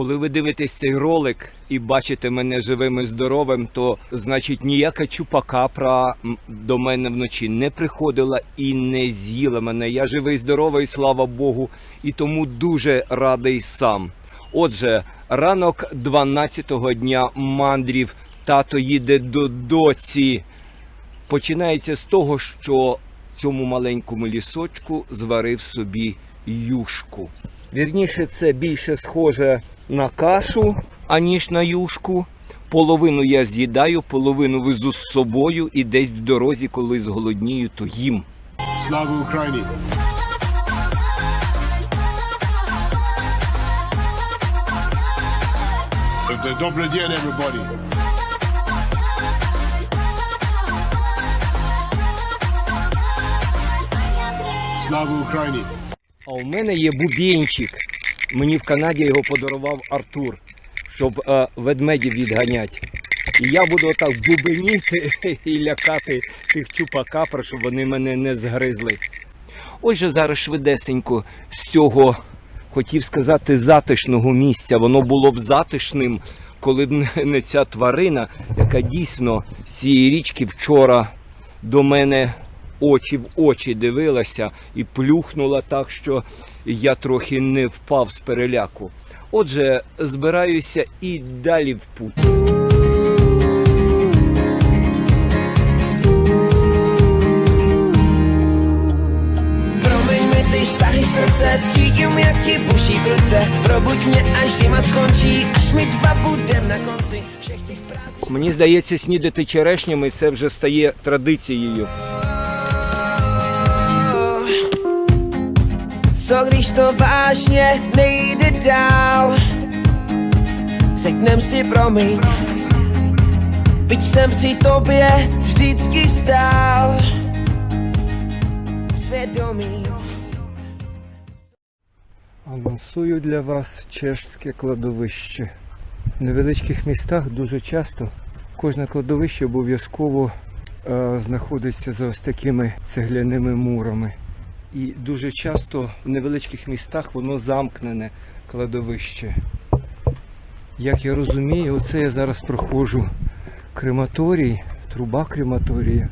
Коли ви дивитесь цей ролик і бачите мене живим і здоровим, то значить ніяка чупакапра до мене вночі не приходила і не з'їла мене. Я живий, здоровий, слава Богу, і тому дуже радий сам. Отже, ранок 12-го дня мандрів тато їде до доці. Починається з того, що цьому маленькому лісочку зварив собі юшку. Вірніше, це більше схоже на кашу, аніж на юшку. Половину я з'їдаю, половину везу з собою і десь в дорозі, коли зголоднію, то їм. Слава Україні! Добрий день, everybody! Слава Україні! А у мене є бубінчик. Мені в Канаді його подарував Артур, щоб е, ведмедів відганяти. І я буду отак бубеніти і лякати тих чупакапра, щоб вони мене не згризли. Отже, зараз швидесенько з цього хотів сказати затишного місця. Воно було б затишним, коли б не ця тварина, яка дійсно з цієї річки вчора до мене очі в очі дивилася і плюхнула так, що я трохи не впав з переляку. Отже, збираюся і далі в путь. Štahy srdce, cítím, jak ti buší v ruce Probuď mě, až zima skončí, až my dva budem na konci všech těch prázdnin Мені здається, снідати черешнями це вже стає традицією. Co když to vážně nejde dál Řeknem si promiň Byť jsem při tobě vždycky stál Svědomí Анонсую для вас чешське кладовище. В невеличких містах дуже часто кожне кладовище обов'язково е, знаходиться за ось такими цегляними мурами. І дуже часто в невеличких містах воно замкнене кладовище. Як я розумію, оце я зараз проходжу крематорій, труба крематорія.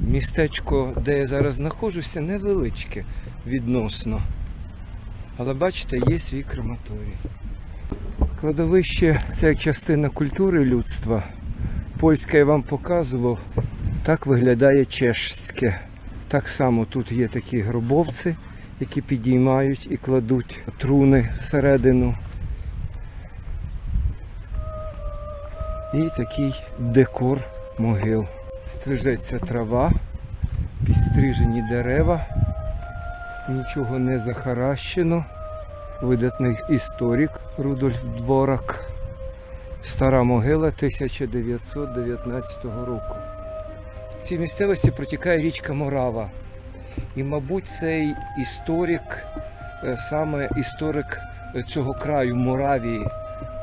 Містечко, де я зараз знаходжуся, невеличке відносно. Але бачите, є свій крематорій. Кладовище це частина культури людства. Польське я вам показував. Так виглядає чешське. Так само тут є такі гробовці, які підіймають і кладуть труни всередину. І такий декор могил. Стрижеться трава, підстрижені дерева нічого не захаращено. Видатний історик Рудольф Дворак. Стара могила 1919 року. В цій місцевості протікає річка Морава. І, мабуть, цей історик, е, саме історик е, цього краю Моравії,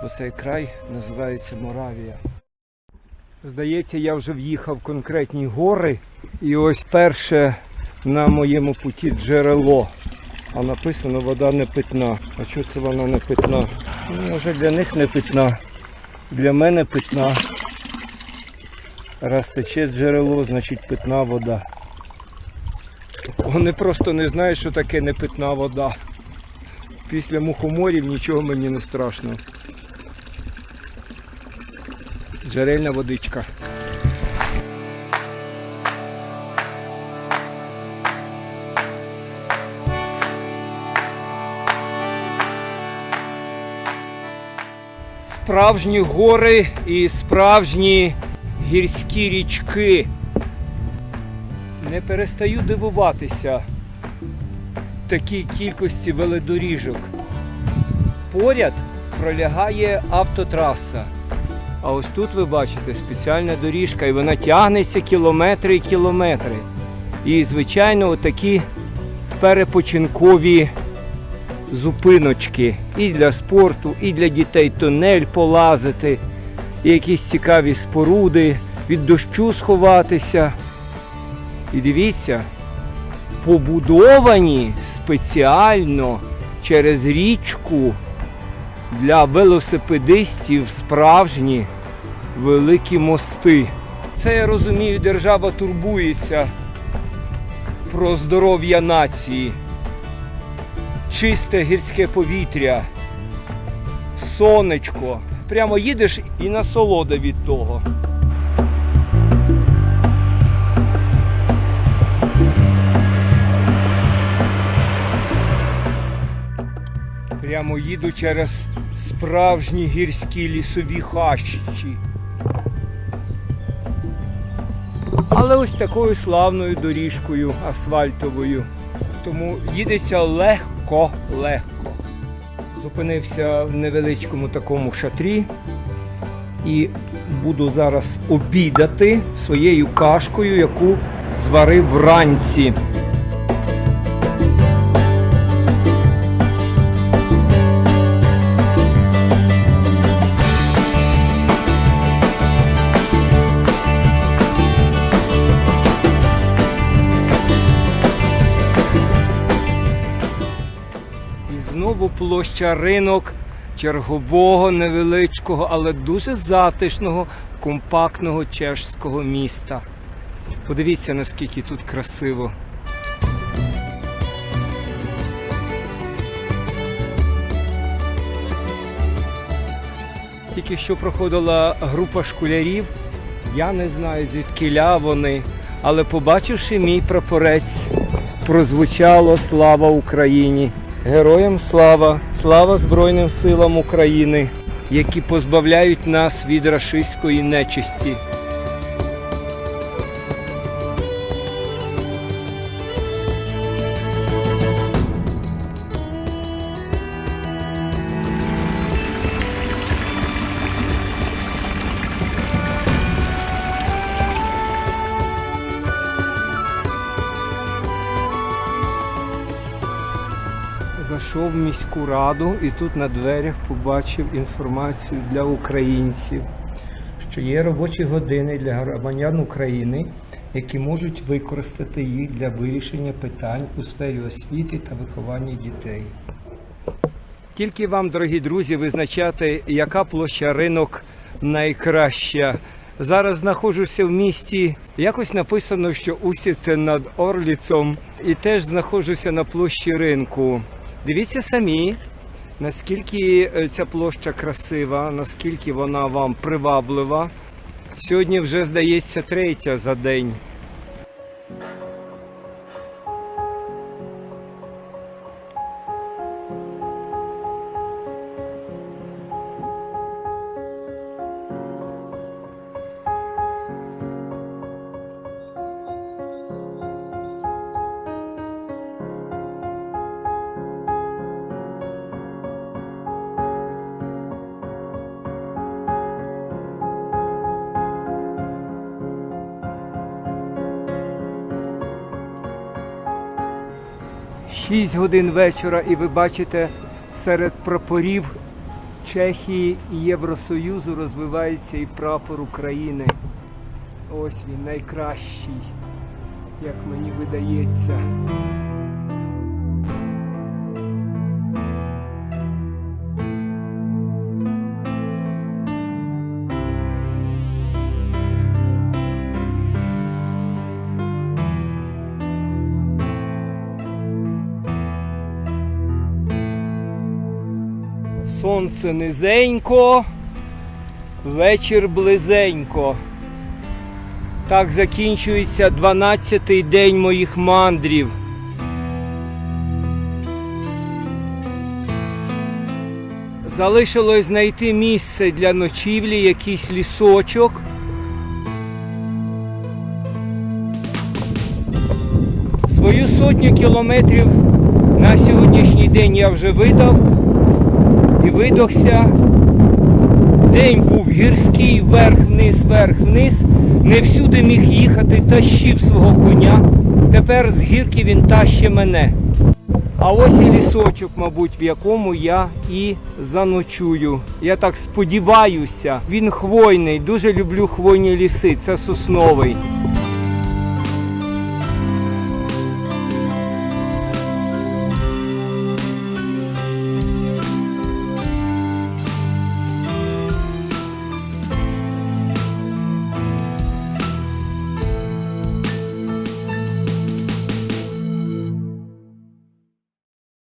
бо цей край називається Моравія. Здається, я вже в'їхав в конкретні гори. І ось перше на моєму путі джерело. А написано вода не питна. А чого це вона не питна? Ну, вже для них не питна. Для мене питна. Раз тече джерело, значить питна вода. Вони просто не знають, що таке непитна вода. Після мухоморів нічого мені не страшно. Джерельна водичка. Справжні гори і справжні гірські річки. Не перестаю дивуватися такій кількості велодоріжок. Поряд пролягає автотраса. А ось тут ви бачите спеціальна доріжка, і вона тягнеться кілометри і кілометри. І, звичайно, отакі перепочинкові зупиночки і для спорту, і для дітей тунель полазити, якісь цікаві споруди, від дощу сховатися. І дивіться, побудовані спеціально через річку для велосипедистів справжні великі мости. Це я розумію, держава турбується про здоров'я нації, чисте гірське повітря, сонечко. Прямо їдеш і насолода від того. Прямо їду через справжні гірські лісові хащі. Але ось такою славною доріжкою асфальтовою. Тому їдеться легко-легко. Зупинився в невеличкому такому шатрі і буду зараз обідати своєю кашкою, яку зварив вранці. Знову площа ринок чергового невеличкого, але дуже затишного, компактного чешського міста. Подивіться, наскільки тут красиво. Тільки що проходила група школярів. Я не знаю, звідкиля вони, але побачивши мій прапорець, прозвучало Слава Україні! Героям слава! Слава Збройним силам України, які позбавляють нас від рашистської нечисті. Зайшов в міську раду і тут на дверях побачив інформацію для українців, що є робочі години для громадян України, які можуть використати їх для вирішення питань у сфері освіти та виховання дітей. Тільки вам, дорогі друзі, визначати, яка площа ринок найкраща. Зараз знаходжуся в місті. Якось написано, що Усі це над Орліцом, і теж знаходжуся на площі ринку. Дивіться самі, наскільки е, ця площа красива, наскільки вона вам приваблива. Сьогодні вже здається третя за день. Шість годин вечора, і ви бачите, серед прапорів Чехії і Євросоюзу розвивається і прапор України. Ось він найкращий, як мені видається. Сонце низенько, вечір близенько. Так закінчується 12-й день моїх мандрів. Залишилось знайти місце для ночівлі, якийсь лісочок. Свою сотню кілометрів на сьогоднішній день я вже видав видохся. День був гірський, вверх-вниз, вверх-вниз. Не всюди міг їхати, тащив свого коня. Тепер з гірки він тащить мене. А ось і лісочок, мабуть, в якому я і заночую. Я так сподіваюся, він хвойний, дуже люблю хвойні ліси, це сосновий.